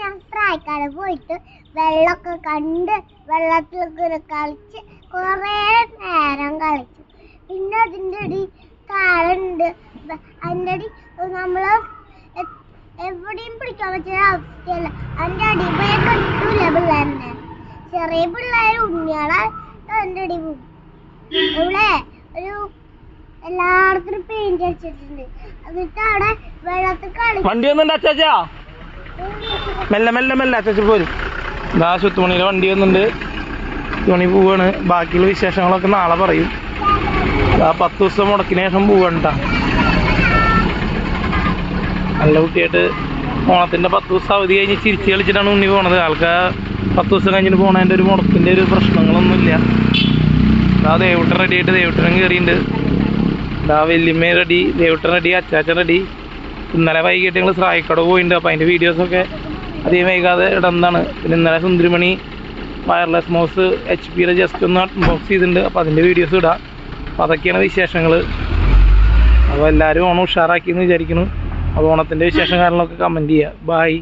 ഞാൻ പ്രായക്കാട് പോയിട്ട് വെള്ളമൊക്കെ കണ്ട് വെള്ളത്തിലൊക്കെ കളിച്ച് കുറേ നേരം കളിച്ചു. പിന്നെ അതിന്റെ അടി താഴുണ്ട് അതിന്റെ അടി നമ്മൾ എവിടെയും പിടിക്കാൻ പറ്റുന്ന അവസ്ഥയല്ല. അതിന്റെ അടി പോയ കിട്ടൂല പിള്ളേരെ ചെറിയ പിള്ളേർ ഉണ്ണികളെ അതിന്റെ അടി പോകും ഒരു എല്ലായിടത്തും പെയിന്റ് അടിച്ചിട്ടുണ്ട്. എന്നിട്ട് അവിടെ വെള്ളത്തിൽ കളി വണ്ടി ഒന്നും മെല്ലെ മെല്ലെ മെല്ലെ അച്ചാച്ച പോരും. ഇതാ ശുത്തുമണിയിലെ വണ്ടി വന്നുണ്ട് തുണി പോവാണ്. ബാക്കിയുള്ള വിശേഷങ്ങളൊക്കെ നാളെ പറയും. ആ പത്ത് ദിവസം മുടക്കിന് ശേഷം പോവണ്ട നല്ല കുട്ടിയായിട്ട് ഓണത്തിന്റെ പത്ത് ദിവസം അവധി കഴിഞ്ഞ് ചിരിച്ച് കളിച്ചിട്ടാണ് ഉണ്ണി പോണത്. ആൾക്ക് പത്ത് ദിവസം കഴിഞ്ഞിട്ട് പോണതിന്റെ ഒരു മുടക്കിന്റെ ഒരു പ്രശ്നങ്ങളൊന്നുമില്ല. ആ ദേവട്ടൻ റെഡി ആയിട്ട് ദേവട്ടനും കയറിയിട്ടുണ്ട് ആ വല്യമ്മ റെഡി ദേവട്ടൻ റെഡി അച്ചാച്ചൻ റെഡി ഇന്നലെ വൈകിട്ട് ഞങ്ങൾ സ്രായിക്കട പോയിട്ടുണ്ട് അപ്പോൾ അതിന്റെ വീഡിയോസൊക്കെ അധികം വൈകാതെ ഇടുന്നതാണ് പിന്നെ ഇന്നലെ സുന്ദരിമണി വയർലെസ് മൗസ് എച്ച് പിയുടെ ജസ്റ്റ് ഒന്ന് അൺബോക്സ് ചെയ്തിട്ടുണ്ട്. അപ്പോൾ അതിന്റെ വീഡിയോസ് ഇടാം. അപ്പോൾ അതൊക്കെയാണ് വിശേഷങ്ങൾ അപ്പോൾ എല്ലാവരും ഓണം ഉഷാറാക്കി എന്ന് വിചാരിക്കുന്നു. അപ്പോൾ ഓണത്തിന്റെ വിശേഷം കാര്യങ്ങളൊക്കെ കമന്റ് ചെയ്യുക ബായ്